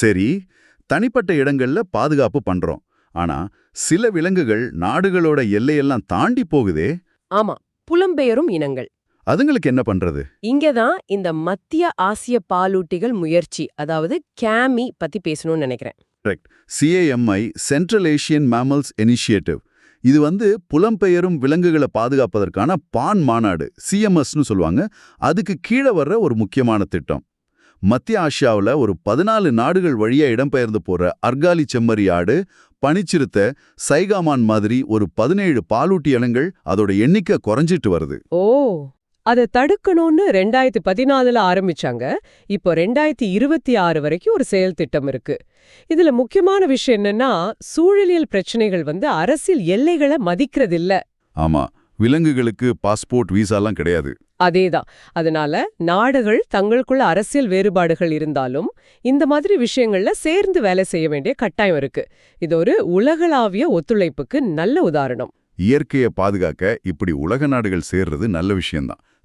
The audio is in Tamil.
சரி தனிப்பட்ட இடங்கள்ல பாதுகாப்பு பண்றோம். ஆனா சில விலங்குகள் நாடுகளோட எல்லையெல்லாம் தாண்டி போகுதே. ஆமா புலம்பெயரும் இனங்கள். அதுங்களுக்கு என்ன பண்றது? இங்கதான் இந்த மத்திய ஆசிய பாலூட்டிகள் முயற்சி அதாவது கேமி பத்தி பேசணும்னு நினைக்கிறேன். C A M I central Asian mammals initiative இது வந்து புலம்பெயரும் விலங்குகளை பாதுகாப்பதற்கான பான் மாநாடு சிஎம்எஸ்னு சொல்லுவாங்க. அதுக்கு கீழே வர்ற ஒரு முக்கியமான திட்டம். மத்திய ஆசியாவுல ஒரு பதினாலு நாடுகள் வழியா இடம்பெயர்ந்து போற அர்காலி செம்மறி ஆடு பனிச்சிறுத்தை சைகாமான் மாதிரி ஒரு பதினேழு பாலூட்டி இனங்கள் அதோட எண்ணிக்கை குறைஞ்சிட்டு வருது. ஓ அதை தடுக்கணும்னு ரெண்டாயிரத்தி பதினாலுல ஆரம்பிச்சாங்க. இப்போ ரெண்டாயிரத்தி இருபத்தி ஆறு வரைக்கும் ஒரு செயல் திட்டம் இருக்கு. இதுல முக்கியமான விஷயம் என்னன்னா சூழலியல் பிரச்சனைகள் வந்து அரசியல் எல்லைகளை மதிக்கிறதில்ல. ஆமா விலங்குகளுக்கு பாஸ்போர்ட் விசாலாம் கிடையாது. அதேதான். அதனால நாடுகள் தங்களுக்குள்ள அரசியல் வேறுபாடுகள் இருந்தாலும் இந்த மாதிரி விஷயங்கள்ல சேர்ந்து வேலை செய்ய வேண்டிய கட்டாயம் இருக்கு. இது ஒரு உலகளாவிய ஒத்துழைப்புக்கு நல்ல உதாரணம். இயற்கையை பாதுகாக்க இப்படி உலக நாடுகள் சேர்றது நல்ல விஷயம்தான்.